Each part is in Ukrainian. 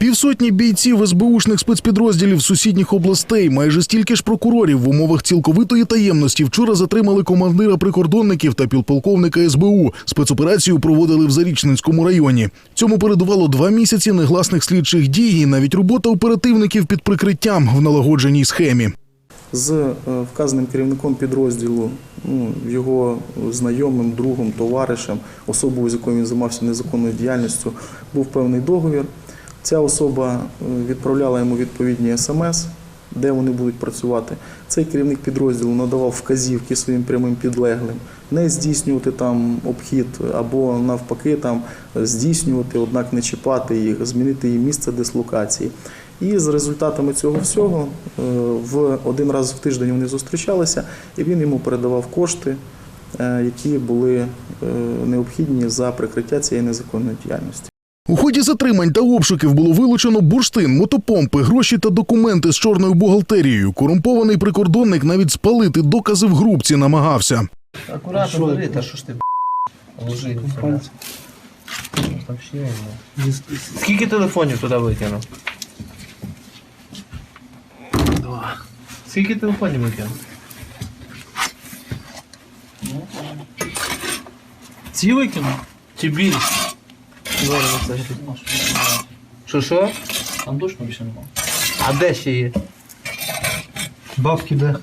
Півсотні бійців СБУшних спецпідрозділів сусідніх областей, майже стільки ж прокурорів в умовах цілковитої таємності вчора затримали командира прикордонників та підполковника СБУ. Спецоперацію проводили в Зарічненському районі. Цьому передувало два місяці негласних слідчих дій і навіть робота оперативників під прикриттям в налагодженій схемі. з е, вказаним керівником підрозділу, ну, його знайомим, другом, товаришем, особою, з якою він займався незаконною діяльністю, був певний договір. Ця особа е, відправляла йому відповідні смс, де вони будуть працювати. Цей керівник підрозділу надавав вказівки своїм прямим підлеглим не здійснювати там обхід або навпаки там здійснювати, однак не чіпати їх, змінити їм місце дислокації. І з результатами цього всього е, в один раз в тиждень вони зустрічалися, і він йому передавав кошти, е, які були е, необхідні за прикриття цієї незаконної діяльності. У ході затримань та обшуків було вилучено бурштин, мотопомпи, гроші та документи з чорною бухгалтерією. Корумпований прикордонник навіть спалити докази в групці намагався. Аккуратно бери, та що ж ти ну. Скільки телефонів туди викинув? Два. Скільки телефонів викинув? Ці викинув? Чи більше? Добре, це. Що що? Там точно більше немає. А де ще є? Бабки де?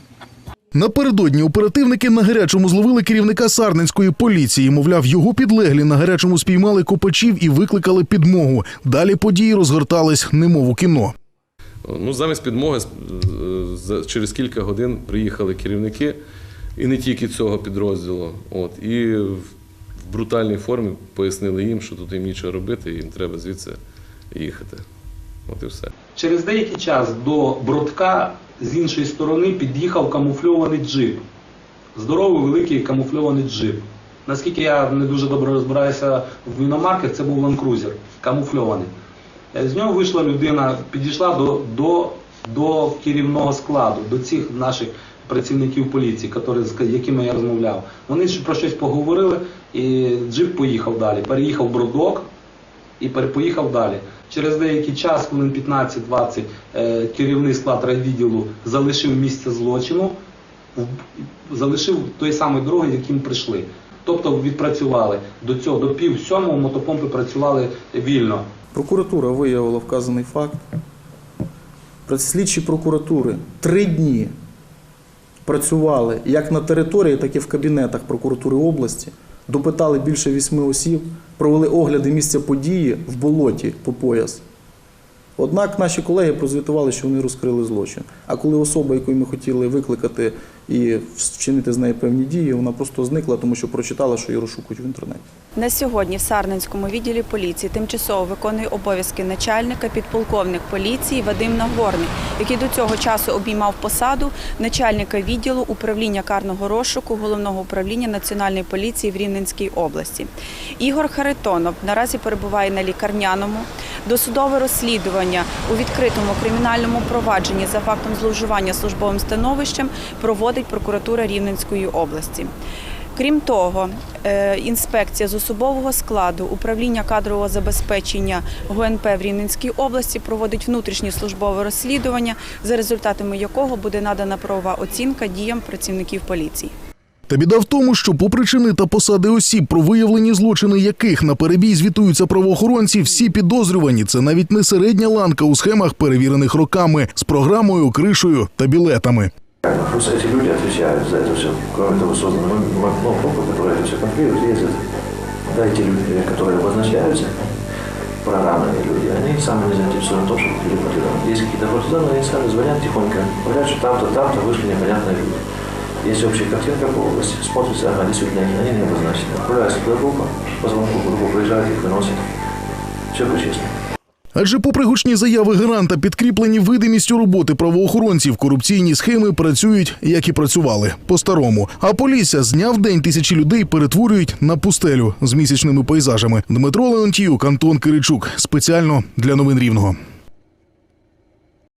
Напередодні оперативники на гарячому зловили керівника сарненської поліції. Мовляв, його підлеглі на гарячому спіймали копачів і викликали підмогу. Далі події розгортались немов у кіно. Ну, замість підмоги з- через кілька годин приїхали керівники, і не тільки цього підрозділу. От, і брутальній формі пояснили їм, що тут їм нічого робити, і їм треба звідси їхати. От і все. Через деякий час до Бродка з іншої сторони під'їхав камуфльований джип. Здоровий великий камуфльований джип. Наскільки я не дуже добре розбираюся в іномарках, це був ланкрузер камуфльований. Е, З нього вийшла людина, підійшла до, до, до керівного складу, до цих наших працівників поліції, з якими я розмовляв. Вони ще про щось поговорили, і джип поїхав далі. Переїхав Бродок, і поїхав далі. Через деякий час, хвилин 15-20, е, керівний склад райвідділу залишив місце злочину, залишив той самий дороги, яким прийшли. Тобто відпрацювали до цього, до пів сьомого мотопомпи працювали вільно. Прокуратура виявила вказаний факт. Слідчі прокуратури три дні працювали як на території, так і в кабінетах прокуратури області, допитали більше вісьми осіб, провели огляди місця події в болоті по пояс. Однак наші колеги прозвітували, що вони розкрили злочин. А коли особа, яку ми хотіли викликати і вчинити з нею певні дії, вона просто зникла, тому що прочитала, що її розшукують в інтернеті. На сьогодні в Сарненському відділі поліції тимчасово виконує обов'язки начальника підполковник поліції Вадим Нагорний, який до цього часу обіймав посаду начальника відділу управління карного розшуку головного управління національної поліції в Рівненській області. Ігор Харитонов наразі перебуває на лікарняному. Досудове розслідування у відкритому кримінальному провадженні за фактом зловживання службовим становищем проводить прокуратура Рівненської області. Крім того, е, інспекція з особового складу управління кадрового забезпечення ГУНП в Рівненській області проводить внутрішнє службове розслідування, за результатами якого буде надана правова оцінка діям працівників поліції. Та біда в тому, що попри чини та посади осіб, про виявлені злочини яких на перебій звітуються правоохоронці, всі підозрювані це навіть не середня ланка у схемах, перевірених роками з програмою, кришою та білетами. Просто эти люди отвечают за это все. Кроме того, созданы ну, группы, которые это все контролируют, ездят. Да, эти люди, которые обозначаются, программные люди, они сами не заинтересованы в том, чтобы были партизаны. Есть какие-то партизаны, они сами звонят тихонько, говорят, что там-то, там-то вышли непонятные люди. Есть общая картинка по области, смотрится, ага, действительно, они не обозначены. Отправляется туда группа, по звонку группа приезжает, их выносит. Все по-честному. Адже, попри гучні заяви гаранта, підкріплені видимістю роботи правоохоронців, корупційні схеми працюють, як і працювали по-старому. А Полісся з дня в день тисячі людей перетворюють на пустелю з місячними пейзажами. Дмитро Леонтіюк, Антон Киричук спеціально для новин Рівного.